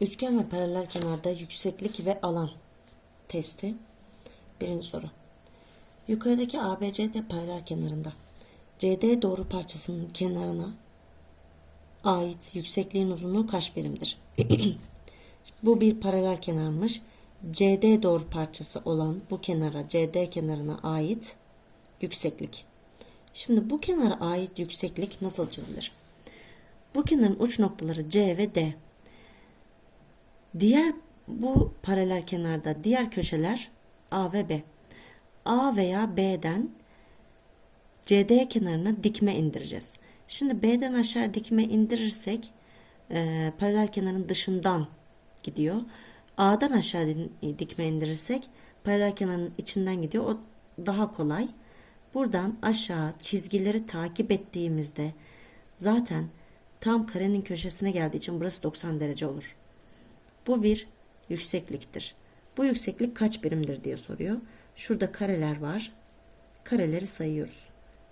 Üçgen ve paralel kenarda yükseklik ve alan testi. Birinci soru. Yukarıdaki ABCD paralel kenarında CD doğru parçasının kenarına ait yüksekliğin uzunluğu kaç birimdir? bu bir paralel kenarmış. CD doğru parçası olan bu kenara CD kenarına ait yükseklik. Şimdi bu kenara ait yükseklik nasıl çizilir? Bu kenarın uç noktaları C ve D. Diğer bu paralel kenarda diğer köşeler A ve B. A veya B'den CD kenarına dikme indireceğiz. Şimdi B'den aşağı dikme indirirsek e, paralel kenarın dışından gidiyor. A'dan aşağı dikme indirirsek paralel kenarın içinden gidiyor. O daha kolay. Buradan aşağı çizgileri takip ettiğimizde zaten tam karenin köşesine geldiği için burası 90 derece olur. Bu bir yüksekliktir. Bu yükseklik kaç birimdir diye soruyor. Şurada kareler var. Kareleri sayıyoruz.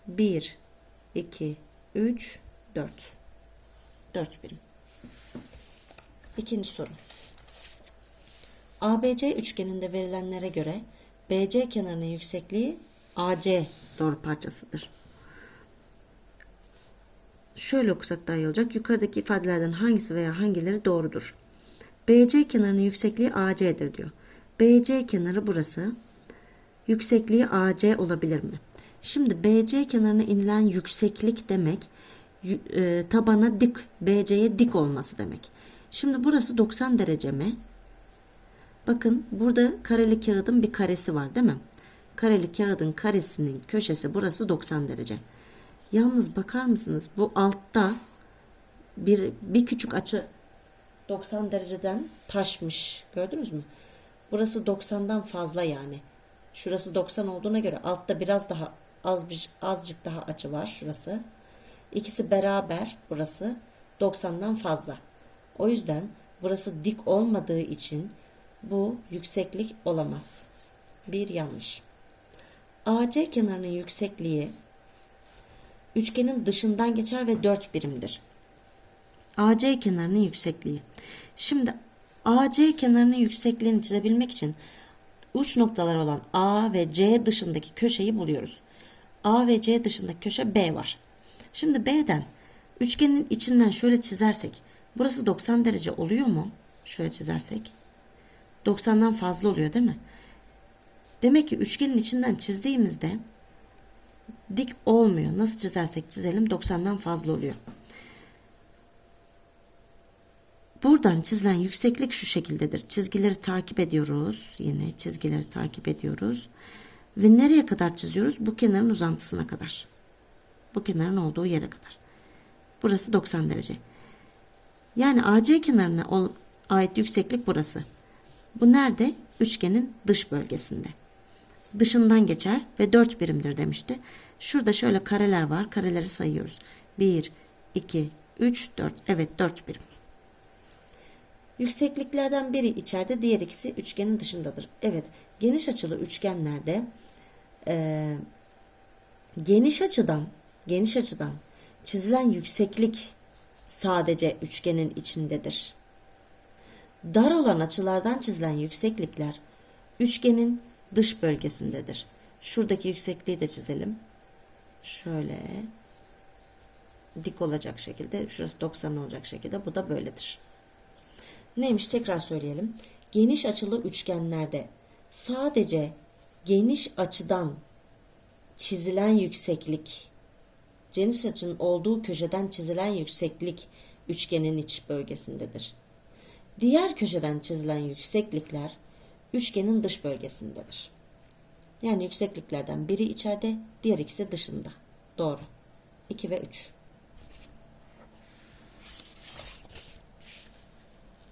1, 2, 3, 4. 4 birim. İkinci soru. ABC üçgeninde verilenlere göre BC kenarının yüksekliği AC doğru parçasıdır. Şöyle okusak daha iyi olacak. Yukarıdaki ifadelerden hangisi veya hangileri doğrudur? BC kenarının yüksekliği AC'dir diyor. BC kenarı burası. Yüksekliği AC olabilir mi? Şimdi BC kenarına inilen yükseklik demek e, tabana dik, BC'ye dik olması demek. Şimdi burası 90 derece mi? Bakın burada kareli kağıdın bir karesi var değil mi? Kareli kağıdın karesinin köşesi burası 90 derece. Yalnız bakar mısınız? Bu altta bir, bir küçük açı 90 dereceden taşmış. Gördünüz mü? Burası 90'dan fazla yani. Şurası 90 olduğuna göre altta biraz daha az bir azıcık daha açı var şurası. İkisi beraber burası 90'dan fazla. O yüzden burası dik olmadığı için bu yükseklik olamaz. Bir yanlış. AC kenarının yüksekliği üçgenin dışından geçer ve 4 birimdir. AC kenarının yüksekliği. Şimdi AC kenarının yüksekliğini çizebilmek için uç noktalar olan A ve C dışındaki köşeyi buluyoruz. A ve C dışındaki köşe B var. Şimdi B'den üçgenin içinden şöyle çizersek burası 90 derece oluyor mu? Şöyle çizersek. 90'dan fazla oluyor değil mi? Demek ki üçgenin içinden çizdiğimizde dik olmuyor. Nasıl çizersek çizelim 90'dan fazla oluyor. Buradan çizilen yükseklik şu şekildedir. Çizgileri takip ediyoruz. Yine çizgileri takip ediyoruz. Ve nereye kadar çiziyoruz? Bu kenarın uzantısına kadar. Bu kenarın olduğu yere kadar. Burası 90 derece. Yani AC kenarına ait yükseklik burası. Bu nerede? Üçgenin dış bölgesinde. Dışından geçer ve 4 birimdir demişti. Şurada şöyle kareler var. Kareleri sayıyoruz. 1, 2, 3, 4. Evet 4 birim. Yüksekliklerden biri içeride, diğer ikisi üçgenin dışındadır. Evet, geniş açılı üçgenlerde e, geniş açıdan geniş açıdan çizilen yükseklik sadece üçgenin içindedir. Dar olan açılardan çizilen yükseklikler üçgenin dış bölgesindedir. Şuradaki yüksekliği de çizelim. Şöyle dik olacak şekilde, şurası 90 olacak şekilde bu da böyledir. Neymiş tekrar söyleyelim. Geniş açılı üçgenlerde sadece geniş açıdan çizilen yükseklik, geniş açının olduğu köşeden çizilen yükseklik üçgenin iç bölgesindedir. Diğer köşeden çizilen yükseklikler üçgenin dış bölgesindedir. Yani yüksekliklerden biri içeride, diğer ikisi dışında. Doğru. 2 ve 3.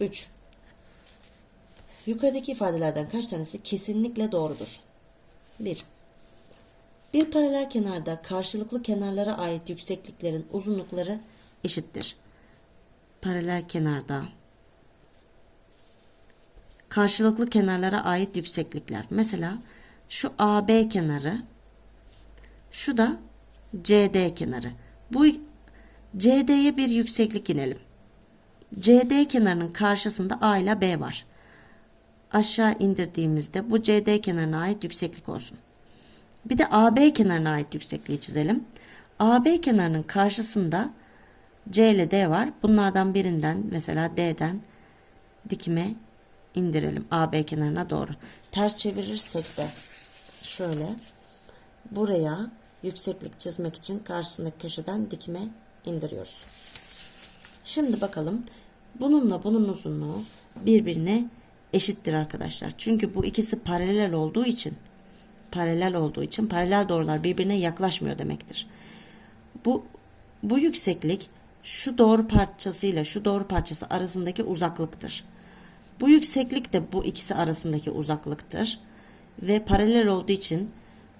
3. Yukarıdaki ifadelerden kaç tanesi kesinlikle doğrudur? 1. Bir paralel kenarda karşılıklı kenarlara ait yüksekliklerin uzunlukları eşittir. Paralel kenarda karşılıklı kenarlara ait yükseklikler. Mesela şu AB kenarı, şu da CD kenarı. Bu CD'ye bir yükseklik inelim. CD kenarının karşısında A ile B var. Aşağı indirdiğimizde bu CD kenarına ait yükseklik olsun. Bir de AB kenarına ait yüksekliği çizelim. AB kenarının karşısında C ile D var. Bunlardan birinden mesela D'den dikime indirelim AB kenarına doğru. Ters çevirirsek de şöyle buraya yükseklik çizmek için karşısındaki köşeden dikime indiriyoruz. Şimdi bakalım bununla bunun uzunluğu birbirine eşittir arkadaşlar. Çünkü bu ikisi paralel olduğu için paralel olduğu için paralel doğrular birbirine yaklaşmıyor demektir. Bu bu yükseklik şu doğru parçasıyla şu doğru parçası arasındaki uzaklıktır. Bu yükseklik de bu ikisi arasındaki uzaklıktır ve paralel olduğu için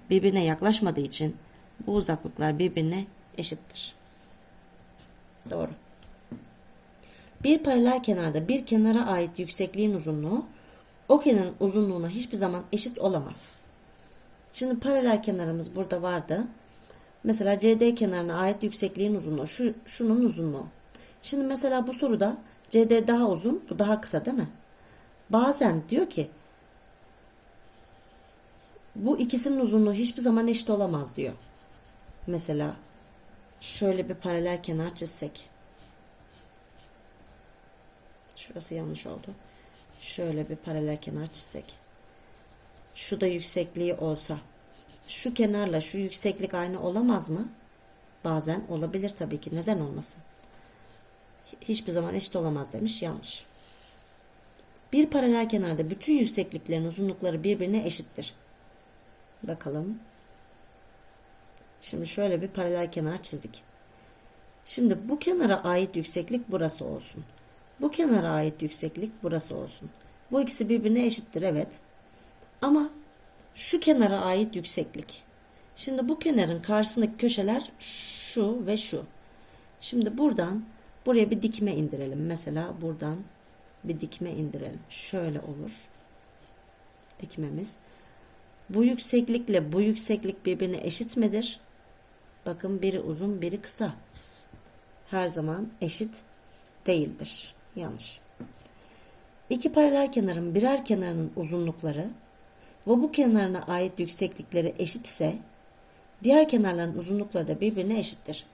birbirine yaklaşmadığı için bu uzaklıklar birbirine eşittir. Doğru. Bir paralel kenarda bir kenara ait yüksekliğin uzunluğu o kenarın uzunluğuna hiçbir zaman eşit olamaz. Şimdi paralel kenarımız burada vardı. Mesela CD kenarına ait yüksekliğin uzunluğu şu şunun uzunluğu. Şimdi mesela bu soruda CD daha uzun, bu daha kısa değil mi? Bazen diyor ki bu ikisinin uzunluğu hiçbir zaman eşit olamaz diyor. Mesela şöyle bir paralel kenar çizsek. Şurası yanlış oldu. Şöyle bir paralel kenar çizsek. Şu da yüksekliği olsa. Şu kenarla şu yükseklik aynı olamaz mı? Bazen olabilir tabii ki. Neden olmasın? Hiçbir zaman eşit olamaz demiş. Yanlış. Bir paralel kenarda bütün yüksekliklerin uzunlukları birbirine eşittir. Bakalım. Şimdi şöyle bir paralel kenar çizdik. Şimdi bu kenara ait yükseklik burası olsun. Bu kenara ait yükseklik burası olsun. Bu ikisi birbirine eşittir evet. Ama şu kenara ait yükseklik. Şimdi bu kenarın karşısındaki köşeler şu ve şu. Şimdi buradan buraya bir dikme indirelim. Mesela buradan bir dikme indirelim. Şöyle olur. Dikmemiz. Bu yükseklikle bu yükseklik birbirine eşit midir? Bakın biri uzun, biri kısa. Her zaman eşit değildir. Yanlış. İki paralel kenarın birer kenarının uzunlukları ve bu kenarına ait yükseklikleri eşit ise diğer kenarların uzunlukları da birbirine eşittir.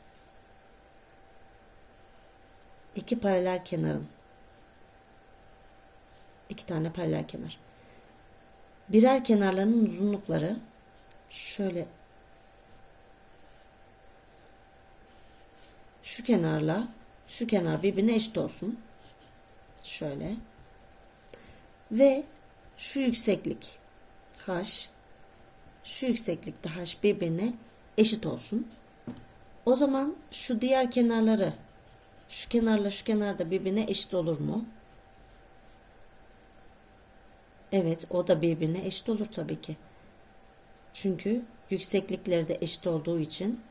İki paralel kenarın iki tane paralel kenar. Birer kenarlarının uzunlukları şöyle şu kenarla şu kenar birbirine eşit olsun. Şöyle. Ve şu yükseklik h şu yükseklikte h birbirine eşit olsun. O zaman şu diğer kenarları şu kenarla şu kenar da birbirine eşit olur mu? Evet o da birbirine eşit olur tabii ki. Çünkü yükseklikleri de eşit olduğu için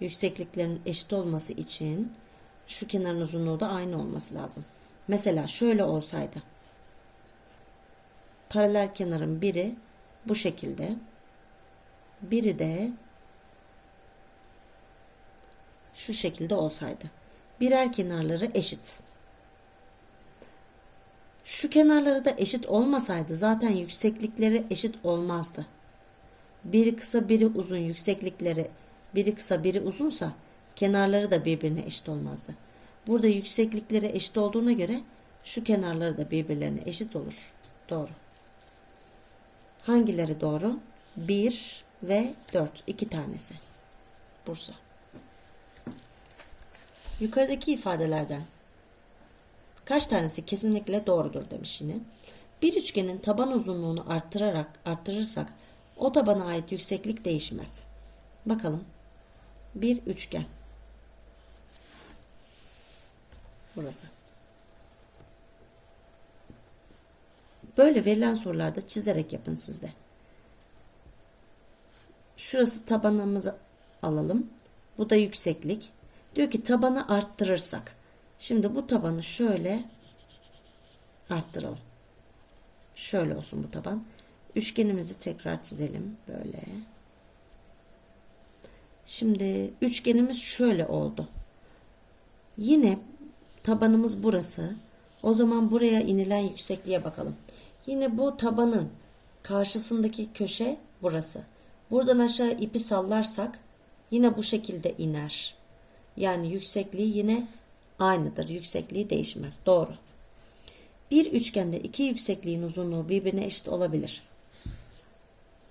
yüksekliklerin eşit olması için şu kenarın uzunluğu da aynı olması lazım. Mesela şöyle olsaydı. Paralel kenarın biri bu şekilde. Biri de şu şekilde olsaydı. Birer kenarları eşit. Şu kenarları da eşit olmasaydı zaten yükseklikleri eşit olmazdı. Biri kısa biri uzun yükseklikleri biri kısa biri uzunsa kenarları da birbirine eşit olmazdı. Burada yükseklikleri eşit olduğuna göre şu kenarları da birbirlerine eşit olur. Doğru. Hangileri doğru? 1 ve 4. iki tanesi. Bursa. Yukarıdaki ifadelerden kaç tanesi kesinlikle doğrudur demiş yine. Bir üçgenin taban uzunluğunu arttırarak arttırırsak o tabana ait yükseklik değişmez. Bakalım. Bir üçgen. Burası. Böyle verilen sorularda çizerek yapın sizde. Şurası tabanımızı alalım. Bu da yükseklik. Diyor ki tabanı arttırırsak. Şimdi bu tabanı şöyle arttıralım. Şöyle olsun bu taban. Üçgenimizi tekrar çizelim. Böyle. Şimdi üçgenimiz şöyle oldu. Yine tabanımız burası. O zaman buraya inilen yüksekliğe bakalım. Yine bu tabanın karşısındaki köşe burası. Buradan aşağı ipi sallarsak yine bu şekilde iner. Yani yüksekliği yine aynıdır. Yüksekliği değişmez. Doğru. Bir üçgende iki yüksekliğin uzunluğu birbirine eşit olabilir.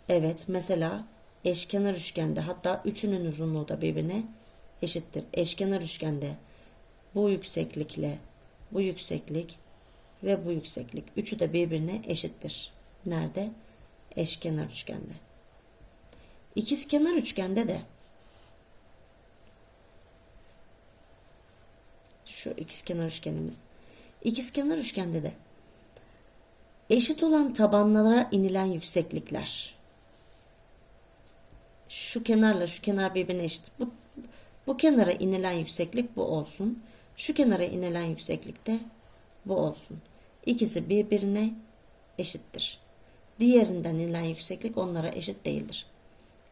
Evet mesela eşkenar üçgende hatta üçünün uzunluğu da birbirine eşittir. Eşkenar üçgende bu yükseklikle bu yükseklik ve bu yükseklik üçü de birbirine eşittir. Nerede? Eşkenar üçgende. İkizkenar üçgende de şu ikizkenar üçgenimiz. İkizkenar üçgende de eşit olan tabanlara inilen yükseklikler. Şu kenarla şu kenar birbirine eşit. Bu, bu kenara inilen yükseklik bu olsun. Şu kenara inilen yükseklik de bu olsun. İkisi birbirine eşittir. Diğerinden inilen yükseklik onlara eşit değildir.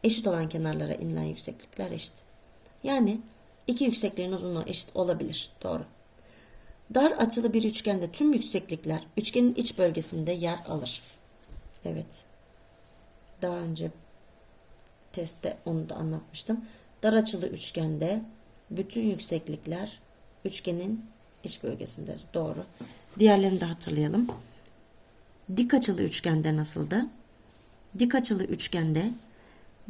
Eşit olan kenarlara inilen yükseklikler eşit. Yani iki yüksekliğin uzunluğu eşit olabilir. Doğru. Dar açılı bir üçgende tüm yükseklikler üçgenin iç bölgesinde yer alır. Evet. Daha önce testte onu da anlatmıştım. Dar açılı üçgende bütün yükseklikler üçgenin iç bölgesindedir. Doğru. Diğerlerini de hatırlayalım. Dik açılı üçgende nasıldı? Dik açılı üçgende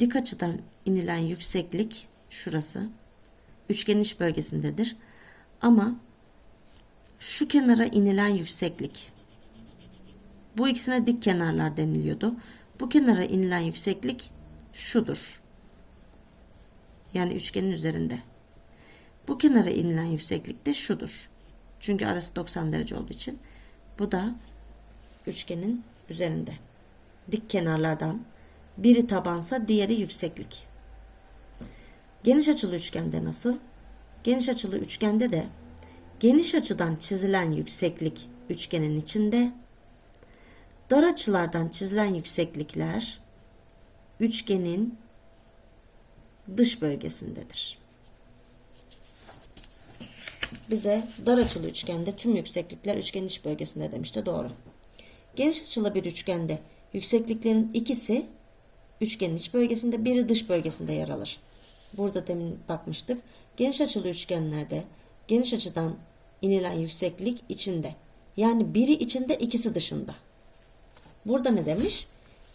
dik açıdan inilen yükseklik şurası. Üçgenin iç bölgesindedir. Ama şu kenara inilen yükseklik bu ikisine dik kenarlar deniliyordu. Bu kenara inilen yükseklik şudur. Yani üçgenin üzerinde. Bu kenara inilen yükseklik de şudur. Çünkü arası 90 derece olduğu için. Bu da üçgenin üzerinde. Dik kenarlardan biri tabansa diğeri yükseklik. Geniş açılı üçgende nasıl? Geniş açılı üçgende de geniş açıdan çizilen yükseklik üçgenin içinde, dar açılardan çizilen yükseklikler üçgenin dış bölgesindedir. Bize dar açılı üçgende tüm yükseklikler üçgenin iç bölgesinde demişti. Doğru. Geniş açılı bir üçgende yüksekliklerin ikisi üçgenin iç bölgesinde, biri dış bölgesinde yer alır. Burada demin bakmıştık. Geniş açılı üçgenlerde geniş açıdan inilen yükseklik içinde. Yani biri içinde, ikisi dışında. Burada ne demiş?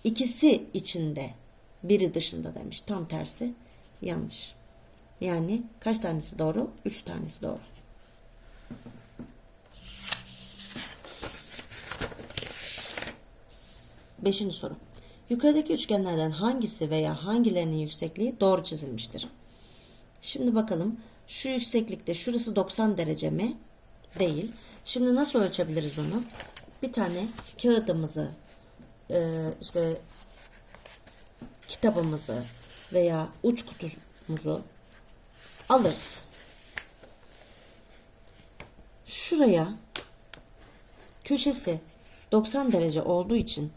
İkisi içinde, biri dışında demiş. Tam tersi yanlış. Yani kaç tanesi doğru? Üç tanesi doğru. Beşinci soru. Yukarıdaki üçgenlerden hangisi veya hangilerinin yüksekliği doğru çizilmiştir? Şimdi bakalım şu yükseklikte şurası 90 derece mi? Değil. Şimdi nasıl ölçebiliriz onu? Bir tane kağıdımızı e, işte kitabımızı veya uç kutumuzu alırız. Şuraya köşesi 90 derece olduğu için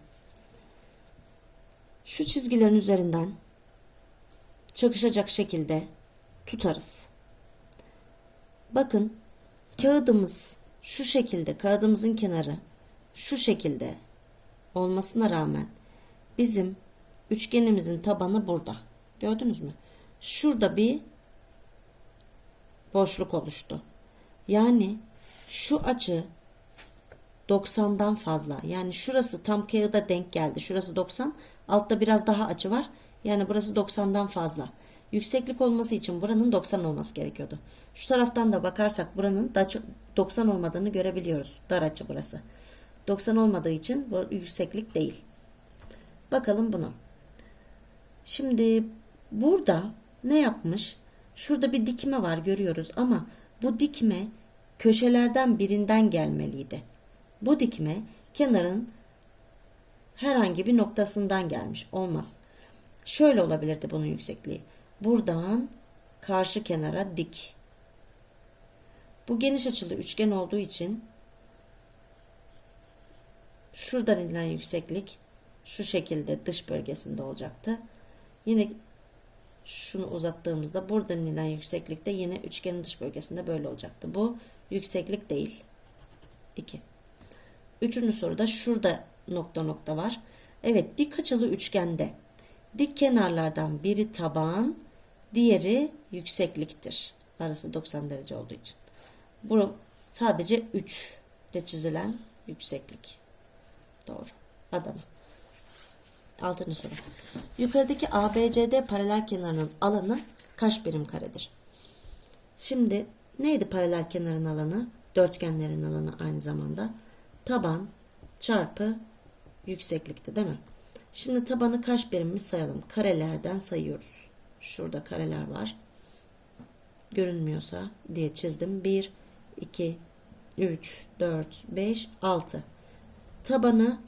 şu çizgilerin üzerinden çakışacak şekilde tutarız. Bakın kağıdımız şu şekilde kağıdımızın kenarı şu şekilde olmasına rağmen bizim üçgenimizin tabanı burada. Gördünüz mü? Şurada bir boşluk oluştu. Yani şu açı 90'dan fazla. Yani şurası tam kağıda denk geldi. Şurası 90. Altta biraz daha açı var. Yani burası 90'dan fazla. Yükseklik olması için buranın 90 olması gerekiyordu. Şu taraftan da bakarsak buranın 90 olmadığını görebiliyoruz. Dar açı burası. 90 olmadığı için bu yükseklik değil. Bakalım buna. Şimdi burada ne yapmış? Şurada bir dikme var görüyoruz ama bu dikme köşelerden birinden gelmeliydi. Bu dikme kenarın herhangi bir noktasından gelmiş. Olmaz. Şöyle olabilirdi bunun yüksekliği. Buradan karşı kenara dik. Bu geniş açılı üçgen olduğu için şuradan inilen yükseklik şu şekilde dış bölgesinde olacaktı. Yine şunu uzattığımızda burada inilen yükseklikte yine üçgenin dış bölgesinde böyle olacaktı. Bu yükseklik değil. 2. Üçüncü soruda şurada nokta nokta var. Evet dik açılı üçgende dik kenarlardan biri taban, diğeri yüksekliktir. Arası 90 derece olduğu için. Bu sadece 3 de çizilen yükseklik. Doğru. Adana. Altıncı soru. Yukarıdaki ABCD paralel kenarının alanı kaç birim karedir? Şimdi neydi paralel kenarın alanı? Dörtgenlerin alanı aynı zamanda. Taban çarpı yükseklikti değil mi? Şimdi tabanı kaç birimmiş sayalım. Karelerden sayıyoruz. Şurada kareler var. Görünmüyorsa diye çizdim. 1, 2, 3, 4, 5, 6. Tabanı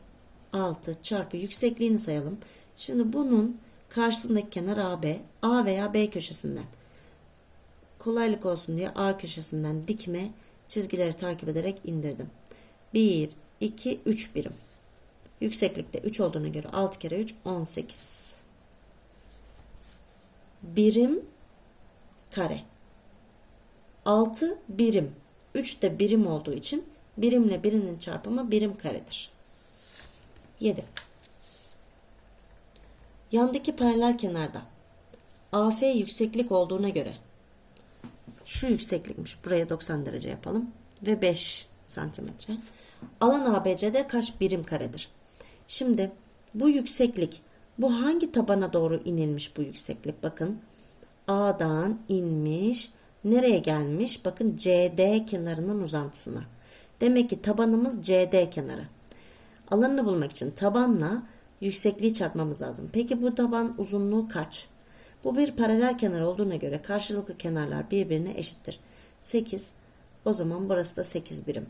6 çarpı yüksekliğini sayalım. Şimdi bunun karşısındaki kenar AB. A veya B köşesinden. Kolaylık olsun diye A köşesinden dikme çizgileri takip ederek indirdim. 1, 2, 3 birim. Yükseklikte 3 olduğuna göre 6 kere 3 18. Birim kare. 6 birim. 3 de birim olduğu için birimle birinin çarpımı birim karedir. 7. Yandaki paralel kenarda AF yükseklik olduğuna göre şu yükseklikmiş. Buraya 90 derece yapalım. Ve 5 santimetre. Alan ABC'de kaç birim karedir? Şimdi bu yükseklik bu hangi tabana doğru inilmiş bu yükseklik? Bakın A'dan inmiş. Nereye gelmiş? Bakın CD kenarının uzantısına. Demek ki tabanımız CD kenarı. Alanını bulmak için tabanla yüksekliği çarpmamız lazım. Peki bu taban uzunluğu kaç? Bu bir paralel kenar olduğuna göre karşılıklı kenarlar birbirine eşittir. 8. O zaman burası da 8 birim.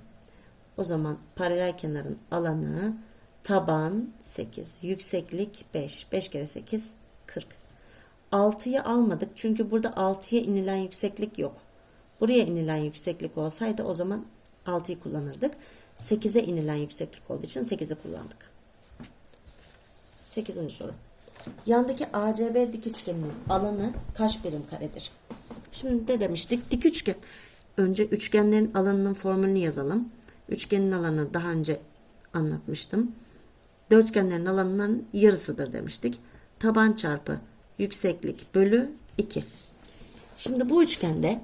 O zaman paralel kenarın alanı taban 8, yükseklik 5. 5 kere 8 40. 6'yı almadık çünkü burada 6'ya inilen yükseklik yok. Buraya inilen yükseklik olsaydı o zaman 6'yı kullanırdık. 8'e inilen yükseklik olduğu için 8'i kullandık. 8. soru. Yandaki ACB dik üçgeninin alanı kaç birim karedir? Şimdi de demiştik dik üçgen. Önce üçgenlerin alanının formülünü yazalım. Üçgenin alanı daha önce anlatmıştım. Dörtgenlerin alanının yarısıdır demiştik. Taban çarpı yükseklik bölü 2. Şimdi bu üçgende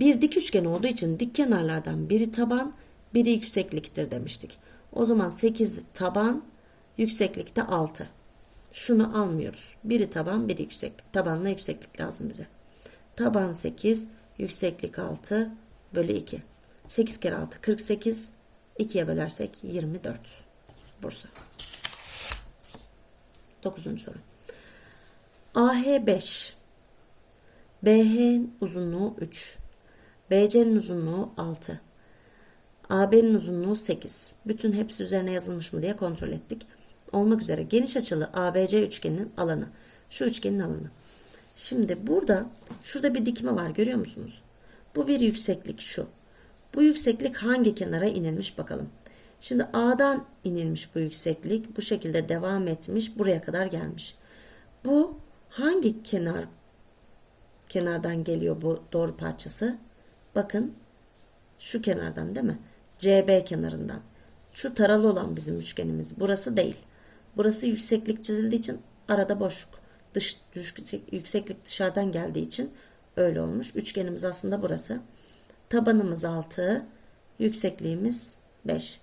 bir dik üçgen olduğu için dik kenarlardan biri taban, biri yüksekliktir demiştik. O zaman 8 taban, yükseklikte 6. Şunu almıyoruz. Biri taban, biri yükseklik. Tabanla yükseklik lazım bize. Taban 8, yükseklik 6 bölü 2. 8 kere 6 48. 2'ye bölersek 24. Bursa. 9. soru. AH 5. BH'nin uzunluğu 3. BC'nin uzunluğu 6. AB'nin uzunluğu 8. Bütün hepsi üzerine yazılmış mı diye kontrol ettik. Olmak üzere geniş açılı ABC üçgeninin alanı. Şu üçgenin alanı. Şimdi burada şurada bir dikme var görüyor musunuz? Bu bir yükseklik şu. Bu yükseklik hangi kenara inilmiş bakalım. Şimdi A'dan inilmiş bu yükseklik. Bu şekilde devam etmiş. Buraya kadar gelmiş. Bu hangi kenar kenardan geliyor bu doğru parçası? Bakın şu kenardan değil mi? CB kenarından. Şu taralı olan bizim üçgenimiz. Burası değil. Burası yükseklik çizildiği için arada boşluk. Dış, yükseklik dışarıdan geldiği için öyle olmuş. Üçgenimiz aslında burası. Tabanımız 6, yüksekliğimiz 5.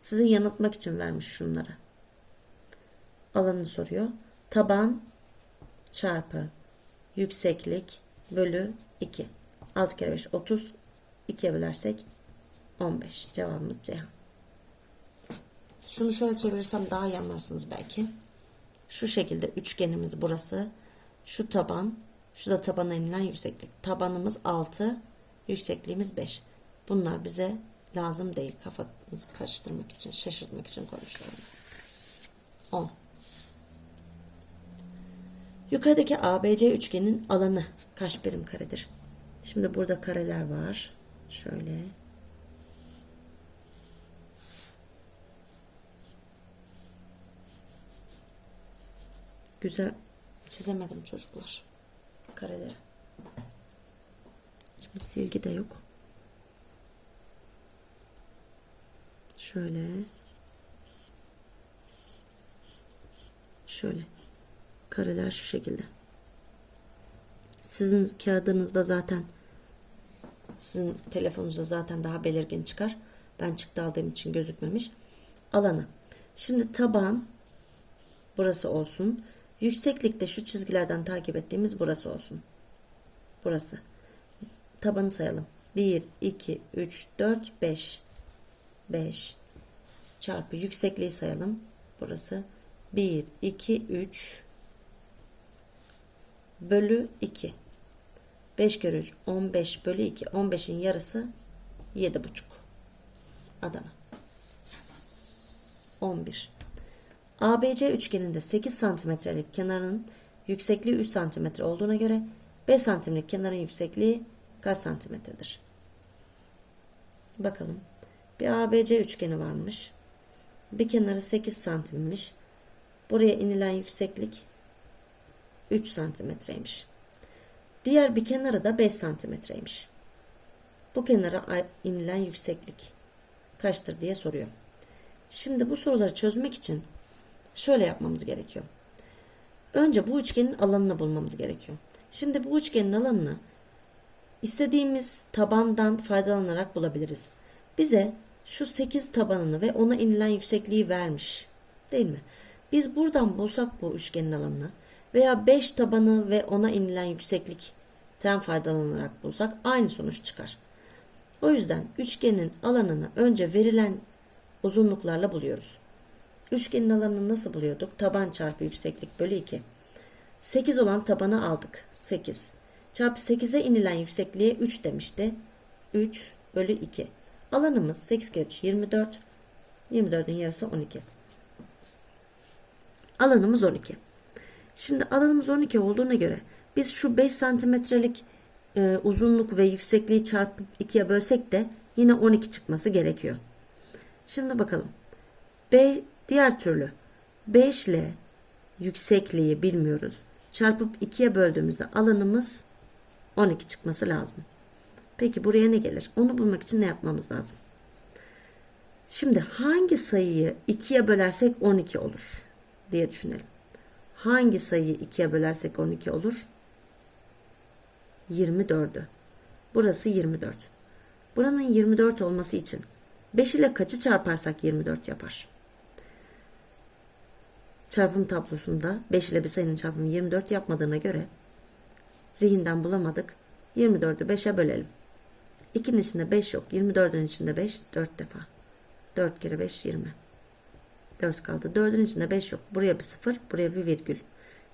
Sizi yanıltmak için vermiş şunları. Alanını soruyor. Taban çarpı yükseklik bölü 2. 6 kere 5 30. 2'ye bölersek 15. Cevabımız Ceyhan. Şunu şöyle çevirirsem daha iyi anlarsınız belki. Şu şekilde üçgenimiz burası. Şu taban. Şu da tabana inilen yükseklik. Tabanımız 6. Yüksekliğimiz 5. Bunlar bize lazım değil. Kafanızı karıştırmak için, şaşırtmak için koymuşlar. 10. Yukarıdaki ABC üçgenin alanı kaç birim karedir? Şimdi burada kareler var. Şöyle. Güzel çizemedim çocuklar. Kareleri. Şimdi silgi de yok. Şöyle. Şöyle. Kareler şu şekilde. Sizin kağıdınızda zaten sizin telefonunuzda zaten daha belirgin çıkar. Ben çıktı aldığım için gözükmemiş. Alanı. Şimdi taban burası olsun. Yükseklikte şu çizgilerden takip ettiğimiz burası olsun. Burası. Tabanı sayalım. 1, 2, 3, 4, 5. 5 çarpı yüksekliği sayalım. Burası 1, 2, 3 bölü 2. 5 kere 3 15 bölü 2. 15'in yarısı 7,5. Adana. 11. ABC üçgeninde 8 santimetrelik kenarın yüksekliği 3 santimetre olduğuna göre 5 santimlik kenarın yüksekliği kaç santimetredir? Bakalım. Bir ABC üçgeni varmış. Bir kenarı 8 santimmiş. Buraya inilen yükseklik 3 santimetreymiş. Diğer bir kenarı da 5 santimetreymiş. Bu kenara inilen yükseklik kaçtır diye soruyor. Şimdi bu soruları çözmek için şöyle yapmamız gerekiyor. Önce bu üçgenin alanını bulmamız gerekiyor. Şimdi bu üçgenin alanını istediğimiz tabandan faydalanarak bulabiliriz. Bize şu 8 tabanını ve ona inilen yüksekliği vermiş. Değil mi? Biz buradan bulsak bu üçgenin alanını veya 5 tabanı ve ona inilen yükseklikten faydalanarak bulsak aynı sonuç çıkar. O yüzden üçgenin alanını önce verilen uzunluklarla buluyoruz. Üçgenin alanını nasıl buluyorduk? Taban çarpı yükseklik bölü 2. 8 olan tabanı aldık. 8. Çarpı 8'e inilen yüksekliğe 3 demişti. 3 bölü 2. Alanımız 8 kere 3 24. 24'ün yarısı 12. Alanımız 12. Şimdi alanımız 12 olduğuna göre biz şu 5 santimetrelik e, uzunluk ve yüksekliği çarpıp 2'ye bölsek de yine 12 çıkması gerekiyor. Şimdi bakalım. B diğer türlü 5 ile yüksekliği bilmiyoruz. Çarpıp 2'ye böldüğümüzde alanımız 12 çıkması lazım. Peki buraya ne gelir? Onu bulmak için ne yapmamız lazım? Şimdi hangi sayıyı 2'ye bölersek 12 olur diye düşünelim. Hangi sayıyı 2'ye bölersek 12 olur? 24'ü. Burası 24. Buranın 24 olması için 5 ile kaçı çarparsak 24 yapar? Çarpım tablosunda 5 ile bir sayının çarpımı 24 yapmadığına göre zihinden bulamadık. 24'ü 5'e bölelim. 2'nin içinde 5 yok. 24'ün içinde 5 4 defa. 4 kere 5 20. 4 kaldı. 4'ün içinde 5 yok. Buraya bir 0, buraya bir virgül.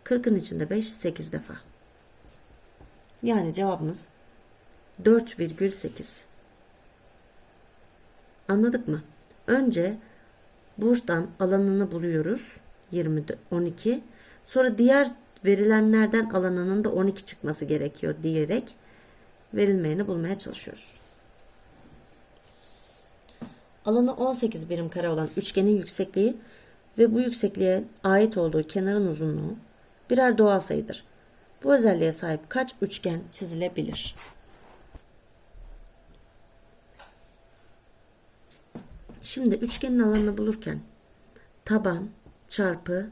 40'ın içinde 5 8 defa. Yani cevabımız 4,8. Anladık mı? Önce buradan alanını buluyoruz. 20 12. Sonra diğer verilenlerden alanının da 12 çıkması gerekiyor diyerek verilmeyeni bulmaya çalışıyoruz. Alanı 18 birim kare olan üçgenin yüksekliği ve bu yüksekliğe ait olduğu kenarın uzunluğu birer doğal sayıdır. Bu özelliğe sahip kaç üçgen çizilebilir? Şimdi üçgenin alanını bulurken taban çarpı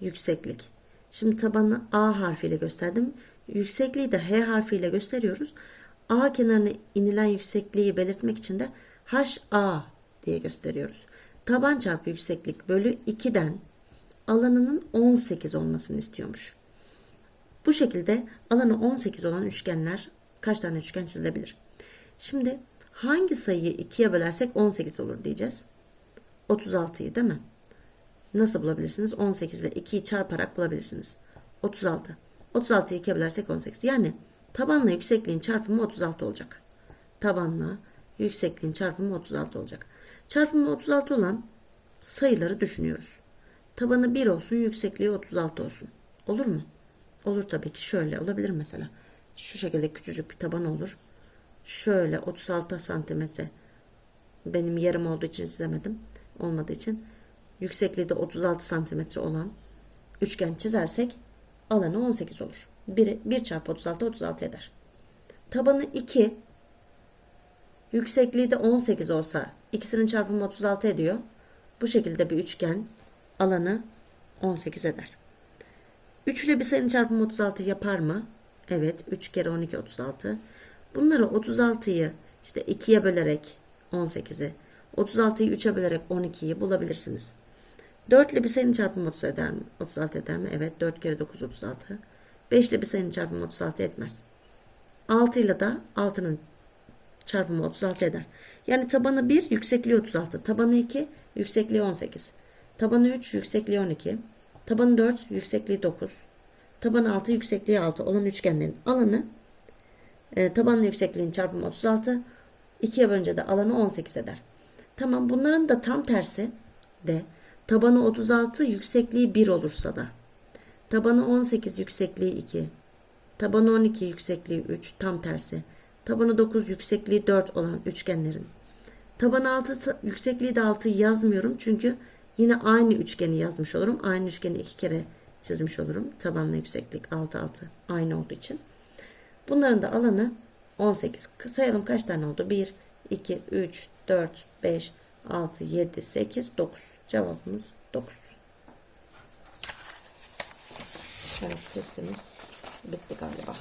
yükseklik. Şimdi tabanı A harfiyle gösterdim. Yüksekliği de H harfiyle gösteriyoruz. A kenarına inilen yüksekliği belirtmek için de HA diye gösteriyoruz. Taban çarpı yükseklik bölü 2'den alanının 18 olmasını istiyormuş. Bu şekilde alanı 18 olan üçgenler kaç tane üçgen çizilebilir? Şimdi hangi sayıyı 2'ye bölersek 18 olur diyeceğiz. 36'yı değil mi? Nasıl bulabilirsiniz? 18 ile 2'yi çarparak bulabilirsiniz. 36. 36'yı 2'ye bölersek 18. Yani tabanla yüksekliğin çarpımı 36 olacak. Tabanla yüksekliğin çarpımı 36 olacak. Çarpımı 36 olan sayıları düşünüyoruz. Tabanı 1 olsun, yüksekliği 36 olsun. Olur mu? Olur tabii ki. Şöyle olabilir mesela. Şu şekilde küçücük bir taban olur. Şöyle 36 santimetre. Benim yarım olduğu için çizemedim. Olmadığı için. Yüksekliği de 36 santimetre olan üçgen çizersek alanı 18 olur. 1, 1 çarpı 36 36 eder. Tabanı 2 yüksekliği de 18 olsa ikisinin çarpımı 36 ediyor. Bu şekilde bir üçgen alanı 18 eder. 3 ile bir sayının çarpımı 36 yapar mı? Evet. 3 kere 12 36. Bunları 36'yı işte 2'ye bölerek 18'i 36'yı 3'e bölerek 12'yi bulabilirsiniz. 4 ile bir sayının çarpımı 30 eder mi? 36 eder mi? Evet. 4 kere 9 36. 5 ile bir sayının çarpımı 36 etmez. 6 ile de 6'nın çarpımı 36 eder. Yani tabanı 1, yüksekliği 36. Tabanı 2, yüksekliği 18. Tabanı 3, yüksekliği 12. Tabanı 4, yüksekliği 9. Tabanı 6, yüksekliği 6 olan üçgenlerin alanı e, tabanla yüksekliğin çarpımı 36. 2'ye bölünce de alanı 18 eder. Tamam bunların da tam tersi de tabanı 36, yüksekliği 1 olursa da tabanı 18, yüksekliği 2. Tabanı 12, yüksekliği 3 tam tersi. Tabanı 9, yüksekliği 4 olan üçgenlerin. Tabanı 6, yüksekliği de 6 yazmıyorum çünkü yine aynı üçgeni yazmış olurum. Aynı üçgeni iki kere çizmiş olurum. Tabanla yükseklik 6 6 aynı olduğu için. Bunların da alanı 18. Sayalım kaç tane oldu? 1, 2, 3, 4, 5, 6, 7, 8, 9. Cevabımız 9. Evet testimiz bitti galiba.